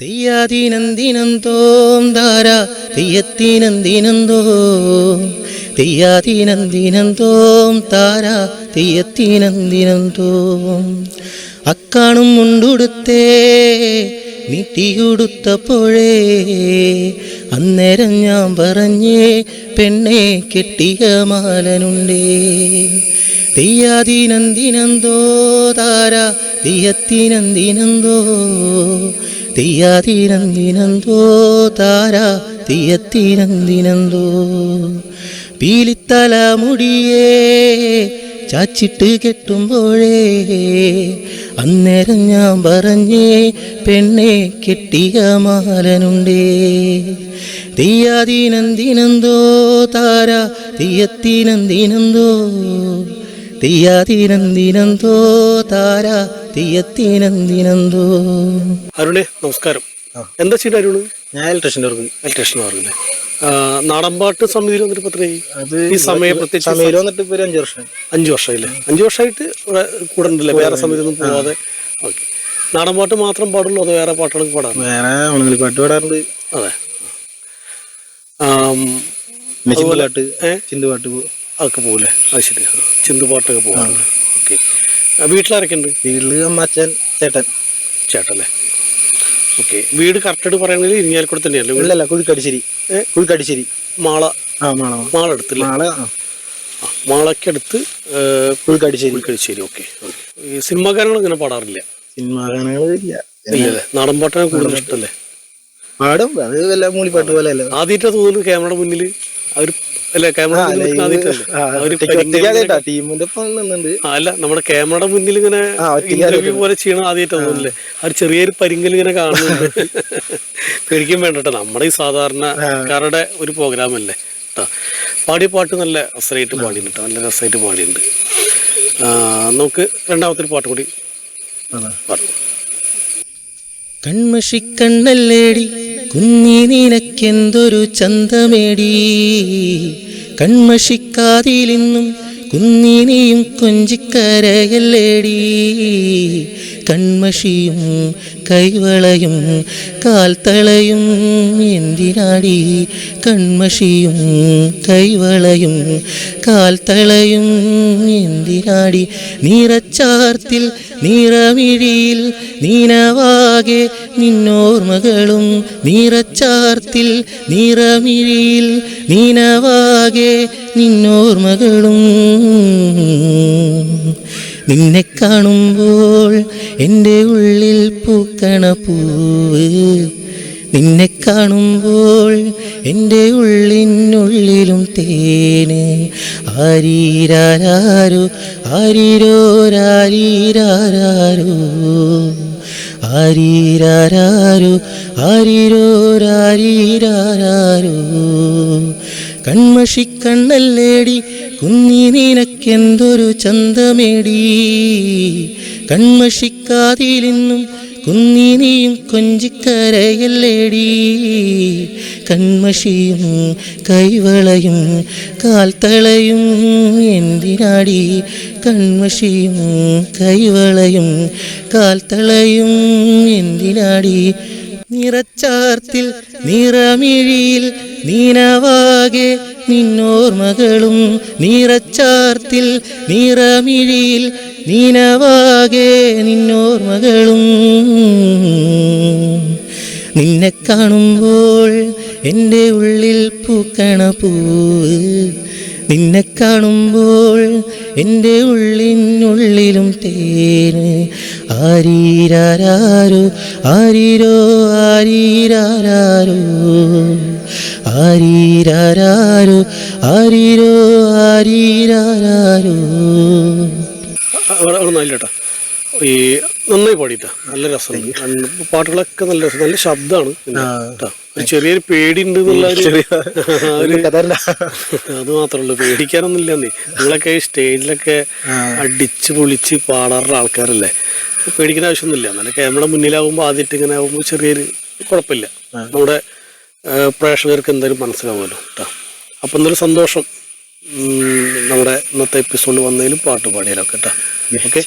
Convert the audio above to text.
തെയ്യാതീനന്ദിനന്തോം ധാര തെയ്യത്തീനന്ദിനന്തോ തെയ്യാതീനന്ദിനന്തോം താര തെയ്യത്തീനന്ദിനന്തോം അക്കാണും മുണ്ടുടുത്തേ നീട്ടിയുടുത്തപ്പോഴേ അന്നേരം ഞാൻ പറഞ്ഞേ പെണ്ണെ കെട്ടിയ മാലനുണ്ടേ. തെയ്യാതീനന്ദിനന്തോ താര തെയ്യത്തീനന്ദിനന്തോ തെയ്യാതീനന്ദിനന്തോ താര തീയത്തിരന്തിനോ പീലിത്തല മുടിയേ ചാച്ചിട്ട് കെട്ടുമ്പോഴേ അന്നേരം ഞാൻ പറഞ്ഞേ പെണ്ണെ കെട്ടിയ മാലനുണ്ടേ. തീയാതിനന്തിനോ താര തീയത്തിനന്തിനോ തീയാതിനന്തിനോ താര തെയ്യത്തീനന്ദിനന്തോ അരുണേ നമസ്കാരം. എന്താ ചെയ്ത അരുണ്? ഞാൻ ഇലക്ട്രീഷ്യന്റെ വർക്ക് ഇലക്ട്രീഷൻ പറഞ്ഞില്ലേ നാടൻപാട്ട് സമിതിയിൽ വന്നിട്ട് അത് ഈ സമയം പ്രത്യേകിച്ച് വന്നിട്ട് ഇപ്പൊ അഞ്ചു അഞ്ച് വർഷം. അഞ്ചു വർഷമായില്ലേ? അഞ്ചു വർഷമായിട്ട് ഇവിടെ കൂടെ ഉണ്ടല്ലേ വേറെ സമിതിയൊന്നും പോവാതെ? ഓക്കെ. നാടൻപാട്ട് മാത്രം പാടുള്ളൂ അതോ വേറെ പാട്ടുകളൊക്കെ പാടാറുണ്ട്? വേറെ പാട്ട് പാടാറുണ്ട്. അതെ. ചിന്തുപാട്ട്? ചിന്തുപാട്ട് അതൊക്കെ പോകില്ലേ അത് ശരി. ചിന്തുപാട്ടൊക്കെ പോകാറുണ്ട് ഓക്കെ. വീട്ടിലാരൊക്കെ വീട്ടിൽ വീട്ടിൽ അമ്മച്ചൻ ചേട്ടൻ. ചേട്ടല്ലേ ഓക്കെ. വീട് കറക്റ്റായിട്ട് പറയുകയാണെങ്കിൽ ഇരിങ്ങാലക്കുട തന്നെയല്ലേ വീട്? ഇല്ലല്ല കുഴിക്കടിശ്ശേരി. ഏ? കുഴിക്കാടിശ്ശേരി. മാള. ആ മാള. മാള എടുത്തില്ല മാള ആ. ആ, കുഴിക്കടിശ്ശേരി. പുൽക്കരിശ്ശേരി ഓക്കെ. ഈ സിനിമാ ഗാനങ്ങൾ ഇങ്ങനെ പാടാറില്ല? സിനിമാ ഗാനങ്ങൾ ഇല്ല. ഇല്ലല്ലേ? നാടൻ പാട്ടാണ് കൂടുതൽ ഇഷ്ടമല്ലേ? പാടും. അത് വല്ല മൂളിപ്പാട്ട് പോലെ അല്ല ആദ്യമായിട്ടാ തോന്നുന്നു ക്യാമറയുടെ മുന്നിൽ അവർ ടീമിന്റെ അല്ല നമ്മുടെ ക്യാമറയുടെ മുന്നിൽ ഇങ്ങനെ ഇന്റർവ്യൂ പോലെ ചെയ്യണം ആദ്യമായിട്ട് തോന്നുന്നില്ലേ? ആ ഒരു ചെറിയൊരു പരിങ്കൽ ഇങ്ങനെ കാണുന്നുണ്ട്. പേടിക്കും വേണ്ടട്ടെ നമ്മുടെ ഈ സാധാരണക്കാരുടെ ഒരു പ്രോഗ്രാം അല്ലേ? കേട്ടോ പാടിയ പാട്ട് നല്ല രസമായിട്ട് പാടിയുണ്ട് കേട്ടോ നല്ല രസമായിട്ട് പാടിയിട്ടുണ്ട്. ആ, നമുക്ക് രണ്ടാമത്തെ ഒരു പാട്ട് കൂടി പറഞ്ഞു കൺമഷിക്കണ്ണല്ലേടി. കുഞ്ഞി നിനക്കെന്തൊരു ചന്തമേടി? കൺമഷിക്കാതിലിന്നും കുഞ്ഞിനെയും കൊഞ്ചിക്കരയല്ലേടി. കൺമഷിയും കൈവളയും കാൽത്തളയും എന്തിനാടി? കൺമഷിയും കൈവളയും കാൽത്തളയും എന്തിനാടി? നിറച്ചാർത്തിൽ നിറമിഴിയിൽ നീനവാകെ നിന്നോർമകളും നിറച്ചാർത്തിൽ നിറമിഴിയിൽ നീനവാകെ നിന്നോർമകളും നിന്നെ കാണുമ്പോൾ എന്റെ ഉള്ളിൽ പൂക്കണ പൂവ്. നിന്നെ കാണുമ്പോൾ എന്റെ ഉള്ളിനുള്ളിലും തേന്. ആരീരാരോ ആരീരോ രാരീരാരോ ആരീരാരോ ആരീരോ കൺമഷി കൺമഷിക്കണ്ണല്ലേടി കുഞ്ഞി നിനക്കെന്തൊരു ചന്തമേടി. കൺമഷിക്കാതിലിന്നും കുഞ്ഞിനെയും കൊഞ്ചിക്കരയല്ലേടി. കൺമഷിയും കൈവളയും കാൽത്തളയും എന്തിനാടി? കൺമഷിയും കൈവളയും കാൽത്തളയും എന്തിനാടി? നിറച്ചാർത്തിൽ നിറമിഴിയിൽ നീനവാകെ നിന്നോർമകളും നിറച്ചാർത്തിൽ നിറമിഴിയിൽ നീനവാകെ നിന്നോർമകളും. നിന്നെ കാണുമ്പോൾ എന്റെ ഉള്ളിൽ പൂക്കണ പൂവ് നിന്നെ കാണുമ്പോൾ എന്റെ ഉള്ളിനുള്ളിലും തേന്. ആരീരാരോ ആരീരോ ആരീരാരോ ആരീരാരോ ആരീരോ ആരീരാരോ അവിടെ ഈ നന്നായി പാടിയിട്ടാ. നല്ല രസം. പാട്ടുകളൊക്കെ നല്ല രസം. നല്ല ശബ്ദമാണ് ഒരു ചെറിയൊരു പേടി ഉണ്ട് എന്നുള്ള അത് മാത്രമല്ല പേടിക്കാനൊന്നും ഇല്ലെന്നേ നിങ്ങളൊക്കെ ഈ സ്റ്റേജിലൊക്കെ അടിച്ച് പൊളിച്ച് പാടാറുള്ള ആൾക്കാരല്ലേ. പേടിക്കേണ്ട ആവശ്യമൊന്നുമില്ല. നല്ല ക്യാമറ മുന്നിലാവുമ്പോൾ ആദ്യമായിട്ട് ഇങ്ങനെ ആവുമ്പോൾ ചെറിയൊരു കുഴപ്പമില്ല. നമ്മുടെ പ്രേക്ഷകർക്ക് എന്തായാലും മനസ്സിലാവുമല്ലോ. കേട്ടോ. അപ്പം എന്തായാലും സന്തോഷം. നമ്മുടെ ഇന്നത്തെ എപ്പിസോഡ് വന്നതിലും പാട്ട് പാടിയാലോ. കേട്ടോ. ഓക്കെ